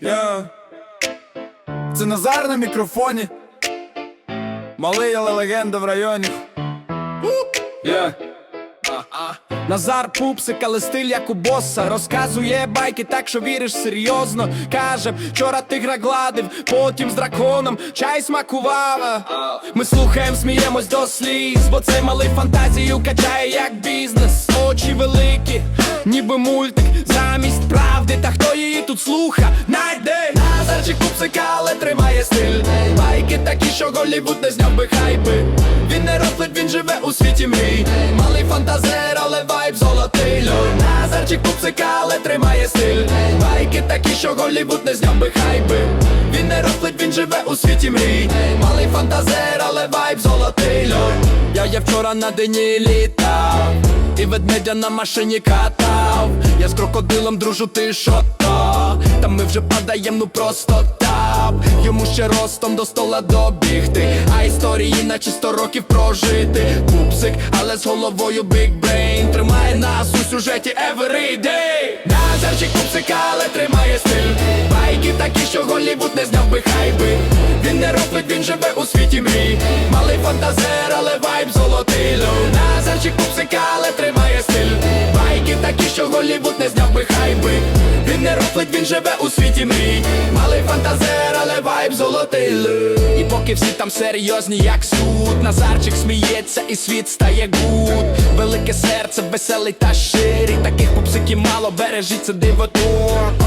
Я. Це Назар на мікрофоні. Малий, але легенда в районі. Я. Назар пупсик, але стиль як у боса Розказує байки так, що віриш серйозно Каже, вчора тигра гладив, потім з драконом чай смакував Ми слухаємо, сміємось до сліз Бо цей малий фантазію качає як бізнес Очі великі, ніби мультик Замість правди, та хто її тут слуха Назарчик пупсика, але тримає стиль. Байки такі, що Голлівуд не зняв би хайпи. Він не рофлить, він живе у світі мрій. Малий фантазер, але вайб золотий. Льой Назарчик пупсика, але тримає стиль. Байки такі, що Голлівуд не зняв би хайпи. Він не рофлить, він живе у світі мрій. Малий фантазер, але вайб золотий. Льой Я я вчора на дені літав І ведмедя на машині катав. Я з крокодилом дружу, ти що то? Та ми вже падаєм, ну просто тап. Йому ще ростом до стола добігти. А історії наче сто років прожити. Пупсик, але з головою big brain. Тримає нас у сюжеті every day. Назарчик пупсик, але тримає стиль. Байки такі, що Голлівуд не зняв би хайби. Він не робить, він живе у світі мрій. Малий фантазер, що Голлівуд не зняв би хайби Він не рофлить, він живе у світі мрій. Малий фантазер, але вайб золотий І поки всі там серйозні, як суд Назарчик сміється і світ стає гуд. Велике серце, веселий та щирий Таких пупсиків мало, бережіть це диво тут